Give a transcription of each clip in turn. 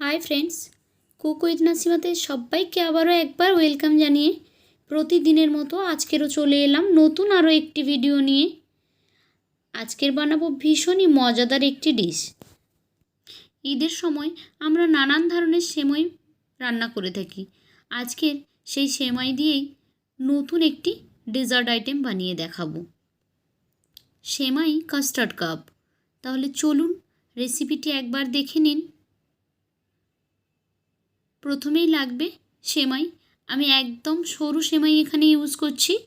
High friends, cook with নাসিমাতে সবাইকে আবারও একবার ওয়েলকাম জানিয়ে প্রতিদিনের মতো আজকেরও চলে এলাম নতুন আরও একটি ভিডিও নিয়ে। আজকের বানাবো ভীষণই মজাদার একটি ডিশ। ঈদের সময় আমরা নানান ধরনের সেমাই রান্না করে থাকি। আজকের সেই সেমাই দিয়েই নতুন একটি ডেজার্ট আইটেম বানিয়ে দেখাবো। সেমাই কাস্টার্ড কাপ। তাহলে চলুন রেসিপিটি একবার দেখে নিন। প্রথমেই লাগবে সেমাই। আমি একদম সরু সেমাই এখানে ইউজ করছি।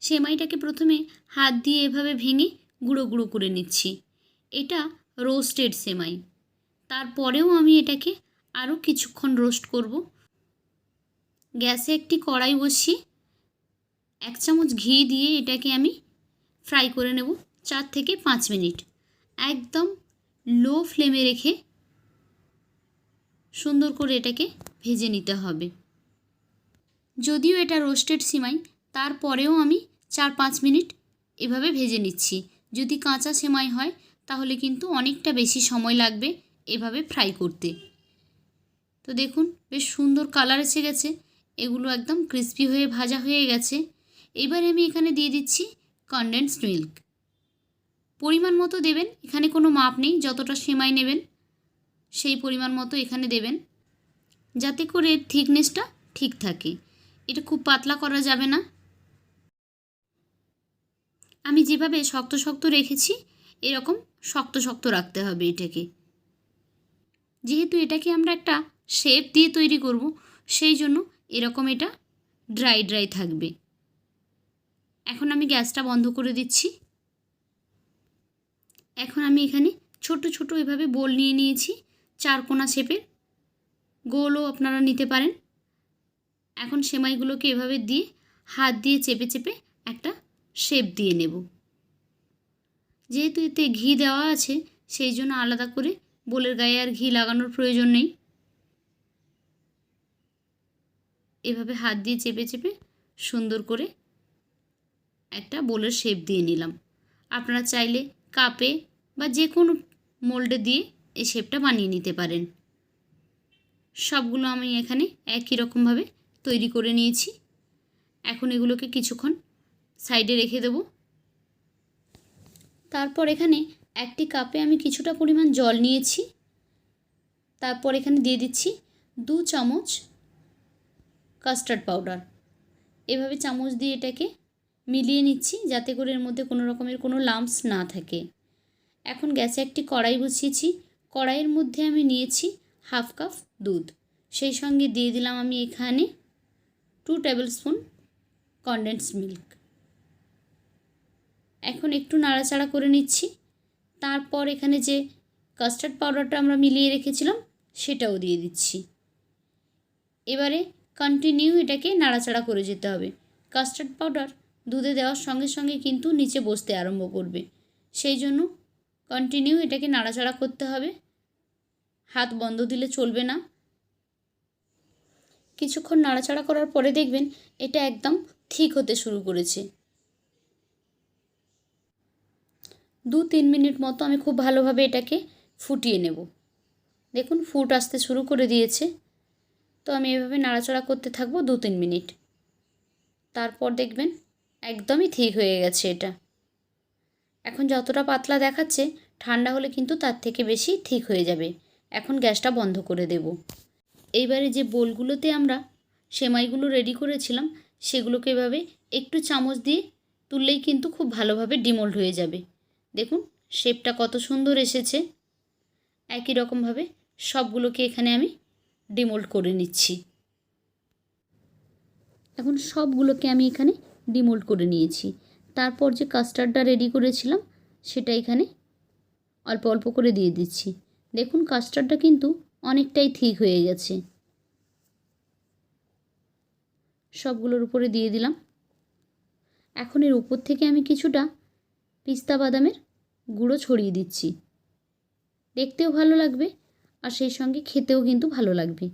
সেমাইটাকে প্রথমে হাত দিয়ে এভাবে ভেঙে গুঁড়ো গুঁড়ো করে নিচ্ছি। এটা রোস্টেড সেমাই। তারপরেও আমি এটাকে আরও কিছুক্ষণ রোস্ট করব। গ্যাসে একটি কড়াই বসিয়ে এক চামচ ঘি দিয়ে এটাকে আমি ফ্রাই করে নেব চার থেকে পাঁচ মিনিট। একদম লো ফ্লেমে রেখে সুন্দর করে এটাকে ভেজে নিতে হবে। যদিও এটা রোস্টেড সিমাই, তারপরেও আমি চার পাঁচ মিনিট এভাবে ভেজে নিচ্ছি। যদি কাঁচা সেমাই হয়, তাহলে কিন্তু অনেকটা বেশি সময় লাগবে এভাবে ফ্রাই করতে। তো দেখুন, বেশ সুন্দর কালার এসে গেছে। এগুলো একদম ক্রিস্পি হয়ে, ভাজা হয়ে গেছে। এবার আমি এখানে দিয়ে দিচ্ছি কনডেন্সড মিল্ক পরিমাণ মতো দেবেন, এখানে কোনো মাপ নেই, যতটা সেমাই নেবেন। সেই পরিমাণ মতো এখানে দেবেন। যাতে করে থিকনেসটা ঠিক থাকে। এটা খুব পাতলা করা যাবে না। আমি যেভাবে শক্ত শক্ত রেখেছি, এরকম শক্ত শক্ত রাখতে হবে এটাকে। যেহেতু এটাকে আমরা একটা শেপ দিয়ে তৈরি করব, সেই জন্য এরকম এটা ড্রাই ড্রাই থাকবে। এখন আমি গ্যাসটা বন্ধ করে দিচ্ছি। এখন আমি এখানে ছোট ছোট এভাবে বোল নিয়ে নিয়েছি। চারকোনা শেপের। গোলও আপনারা নিতে পারেন। এখন সেমাইগুলোকে এভাবে দিয়ে হাত দিয়ে চেপে চেপে একটা শেপ দিয়ে নেব। যেহেতু এতে ঘি দেওয়া আছে, সেই জন্য আলাদা করে বোলের গায়ে আর ঘি লাগানোর প্রয়োজন নেই। এভাবে হাত দিয়ে চেপে চেপে সুন্দর করে একটা বোলের শেপ দিয়ে নিলাম। আপনারা চাইলে কাপে বা যে কোনো মোল্ডে দিয়ে এই শেপটা বানিয়ে নিতে পারেন। সবগুলো আমি এখানে একই রকমভাবে তৈরি করে নিয়েছি। এখন এগুলোকে কিছুক্ষণ সাইডে রেখে দেব। তারপর এখানে একটি কাপে আমি কিছুটা পরিমাণ জল নিয়েছি। তারপর এখানে দিয়ে দিচ্ছি দু চামচ কাস্টার্ড পাউডার এভাবে চামচ দিয়ে এটাকে মিলিয়ে নিচ্ছি যাতে করে এর মধ্যে কোনো রকমের কোনো লাম্পস না থাকে। এখন গ্যাসে একটি কড়াই বসিয়েছি। কড়াইয়ের মধ্যে আমি নিয়েছি হাফ কাপ দুধ। সেই সঙ্গে দিয়ে দিলাম আমি এখানে two tablespoon condensed milk এখন একটু নাড়াচাড়া করে নিচ্ছি। তারপর এখানে যে কাস্টার্ড পাউডারটা আমরা মিলিয়ে রেখেছিলাম, সেটাও দিয়ে দিচ্ছি। এবারে কন্টিনিউ এটাকে নাড়াচাড়া করে যেতে হবে। কাস্টার্ড পাউডার দুধে দেওয়ার সঙ্গে সঙ্গে কিন্তু নিচে বসতে আরম্ভ করবে। সেই জন্য কন্টিনিউ এটাকে নাড়াচাড়া করতে হবে। হাত বন্ধ দিলে চলবে না। কিছুক্ষণ নাড়াচাড়া করার পরে দেখবেন এটা একদম ঠিক হতে শুরু করেছে। দু তিন মিনিট মতো আমি খুব ভালোভাবে এটাকে ফুটিয়ে নেব। দেখুন ফুট আসতে শুরু করে দিয়েছে। তো আমি এভাবে নাড়াচাড়া করতে থাকব দু তিন মিনিট। তারপর দেখবেন একদমই ঠিক হয়ে গেছে এটা। এখন যতটা পাতলা দেখাচ্ছে, ঠান্ডা হলে কিন্তু তার থেকে বেশি ঠিক হয়ে যাবে। এখন গ্যাসটা বন্ধ করে দেব। এইবারে যে বোলগুলোতে আমরা সেমাইগুলো রেডি করেছিলাম, সেগুলোকে এভাবে একটু চামচ দিয়ে তুললেই কিন্তু খুব ভালোভাবে ডিমোল্ড হয়ে যাবে। দেখুন শেপটা কত সুন্দর এসেছে। একই রকমভাবে সবগুলোকে এখানে আমি ডিমোল্ড করে নিচ্ছি। এখন সবগুলোকে আমি এখানে ডিমোল্ড করে নিয়েছি। তারপর যে কাস্টার্ডটা রেডি করেছিলাম, সেটা এখানে অল্প অল্প করে দিয়ে দিচ্ছি। দেখুন কাস্টার্ডটা কিন্তু অনেকটাই ঠিক হয়ে গেছে। সবগুলোর উপরে দিয়ে দিলাম। এখন এর উপর থেকে আমি কিছুটা পিস্তা বাদামের গুঁড়ো ছড়িয়ে দিচ্ছি। দেখতেও ভালো লাগবে আর সেই সঙ্গে খেতেও কিন্তু ভালো লাগবে।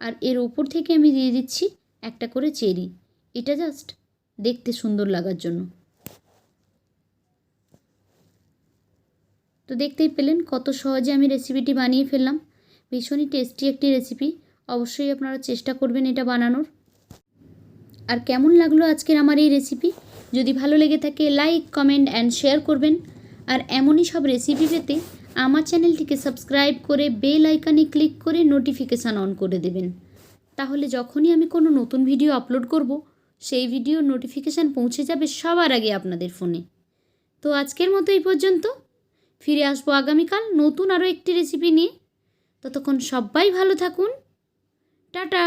আর এর ওপর থেকে আমি দিয়ে দিচ্ছি একটা করে চেরি। এটা জাস্ট দেখতে সুন্দর লাগার জন্য। তো দেখতেই পেলেন কত সহজে আমি রেসিপিটি বানিয়ে ফেললাম। ভীষণই টেস্টি একটি রেসিপি অবশ্যই আপনারা চেষ্টা করবেন এটা বানানোর। আর কেমন লাগল আজকের আমার এই রেসিপি যদি ভালো লেগে থাকে লাইক কমেন্ট অ্যান্ড শেয়ার করবেন। আর এমনই সব রেসিপি পেতে আমার চ্যানেলটিকে সাবস্ক্রাইব করে বেল আইকনে ক্লিক করে নোটিফিকেশান অন করে দেবেন। তাহলে যখনই আমি কোনো নতুন ভিডিও আপলোড করব, সেই ভিডিওর নোটিফিকেশান পৌঁছে যাবে সবার আগে আপনাদের ফোনে তো আজকের মতো এই পর্যন্ত। ফিরে আসব আগামীকাল নতুন আরও একটি রেসিপি নিয়ে। ততক্ষণ সবাই ভালো থাকুন। টাটা!